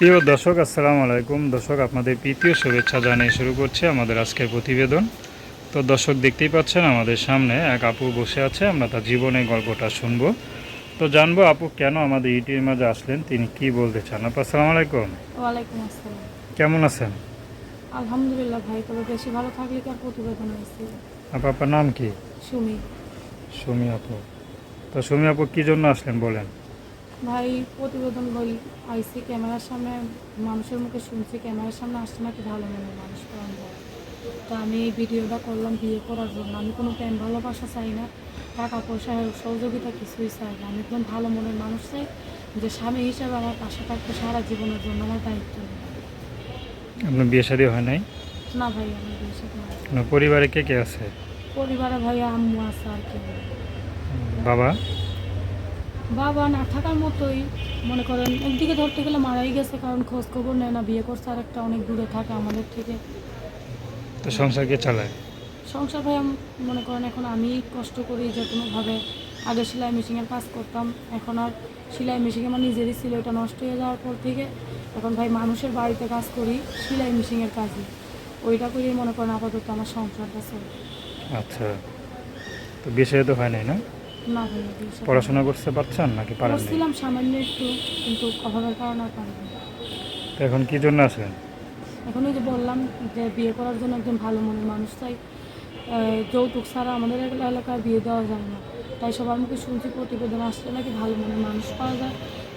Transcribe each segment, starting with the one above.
প্রিয় দর্শক আসসালামু আলাইকুম। দর্শক আপনাদের প্রীতীয় শুভেচ্ছা জানিয়ে শুরু করছে আমাদের আজকের প্রতিবেদন। তো দর্শক দেখতেই পাচ্ছেন আমাদের সামনে এক আপু বসে আছে আমরা তার জীবনের গল্পটা শুনব। তো জানব আপু কেন আমাদের ইউটিউবের মাঝে আসলেন? তিনি কি বলতে চান? আপু আসসালামু আলাইকুম। ওয়ালাইকুম আসসালাম। কেমন আছেন? আলহামদুলিল্লাহ ভাই তবে বেশি ভালো থাকলে কি আর প্রতিবেদন হয়েছে আপু আপনার নাম কি? সুমি। সুমি আপু। তো সুমি আপু কী জন্য আসলেন বলেন? ভাই প্রতিবেদন বই আইসি ক্যামেরার সামনে মানুষের মুখে শুনছি ক্যামেরার সামনে আসছে নাকি ভালো মনে মানুষ করান যায় তো আমি এই ভিডিওটা করলাম বিয়ে করার জন্য। আমি কোনো প্রেম ভালোবাসা চাই না টাকা পয়সা সহযোগিতা কিছুই চাই না। আমি একদম ভালো মনের মানুষ চাই যে স্বামী হিসাবে আমার পাশে থাকতে সারা জীবনের জন্য আমার দায়িত্ব। আপনার বিয়ে শাদী হয় নাই? না ভাই আমি বিয়ে না। আপনার পরিবারে কে কে আছে? পরিবারে ভাই আম্মু আছে আর কি বাবা? বাবা না থাকার মতোই মনে করেন একদিকে ধরতে গেলে মারাই গেছে কারণ খোঁজ খবর নেয় না বিয়ে করছে আর একটা অনেক দূরে থাকে আমাদের থেকে। তো সংসার কে চালায়? সংসার ভাই মনে করেন এখন আমি কষ্ট করি যে কোনোভাবে আগে সেলাই মেশিনের কাজ করতাম এখন আর সেলাই মেশিন আমার নিজেরই ছিল এটা নষ্ট হয়ে যাওয়ার পর থেকে এখন ভাই মানুষের বাড়িতে কাজ করি সেলাই মেশিনের কাজে ওইটা করেই মনে করেন আপাতত আমার সংসারটা চলে। আচ্ছা। তো শাদী তো হয় নাই না? না পড়াশোনা করতে পারছেন নাকি পারেন করছিলাম সামান্য একটু কিন্তু অভাবের কারণে আর পারিনি তো এখন কি জন্য আসলেন এখন ওই যে বললাম যে বিয়ে করার জন্য একজন ভালো মনের মানুষ চাই আহ, যৌতুক ছাড়া আমাদের এলাকা- এলাকায় বিয়ে দেওয়া যায় না। তাই সবার মুখে শুনছি প্রতিবেদন আসলে নাকি ভালো মনের মানুষ পাওয়া যায়।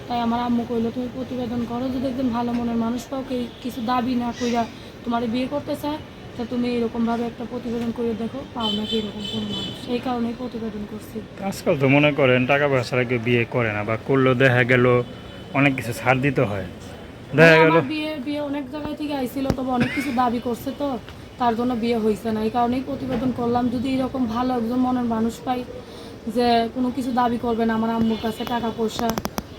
তাই আমার আম্মু কইলো তুমি প্রতিবেদন করো যদি একজন ভালো মনের মানুষ পাও কে কিছু দাবি না কইরা তোমার বিয়ে করতে চায় তা তুমি এরকমভাবে একটা প্রতিবেদন করে দেখো পাও নাকি এরকম কোনো মানুষ। সেই কারণেই প্রতিবেদন করছি। আজকাল তো মনে করেন টাকা পয়সা কেউ বিয়ে করে না বা করলেও দেখা গেল অনেক কিছু ছাড় দিতে হয়। দেখা গেল বিয়ে বিয়ে অনেক জায়গায় থেকে আইছিল তবে অনেক কিছু দাবি করছে তো তার জন্য বিয়ে হয়েছে না। এই কারণেই প্রতিবেদন করলাম যদি এরকম ভালো একজন মনের মানুষ পাই যে কোনো কিছু দাবি করবে না আমার আম্মুর কাছে টাকা পয়সা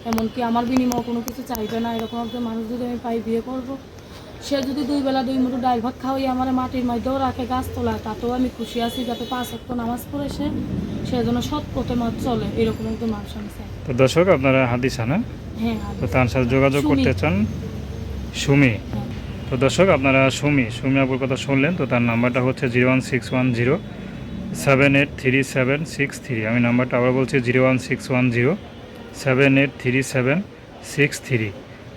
এমনকি আমার বিনিময়ে কোনো কিছু চাইবে না এরকম একজন মানুষ যদি আমি পাই বিয়ে করব। সে যদি দুই বেলা দুই মুঠো ডাল ভাত খাওয়াই আমার মাটির মধ্যেও রাখে গাছ তোলা তাতেও আমি খুশি আছি যাতে পাঁচ অক্ট নামাজ পড়ে সে সে যেন সৎ পথে মাছ চলে এরকম একজন মানুষ আমি চাই তো দর্শক আপনারা হাদিসা না হ্যাঁ তো তার সাথে যোগাযোগ করতে চান সুমি। হ্যাঁ। তো দর্শক আপনারা সুমি সুমি আপুর কথা শুনলেন তো তার নাম্বারটা হচ্ছে zero one six one zero seven eight three seven six three. আমি নাম্বারটা আবার বলছি zero one six one zero seven eight three seven six three.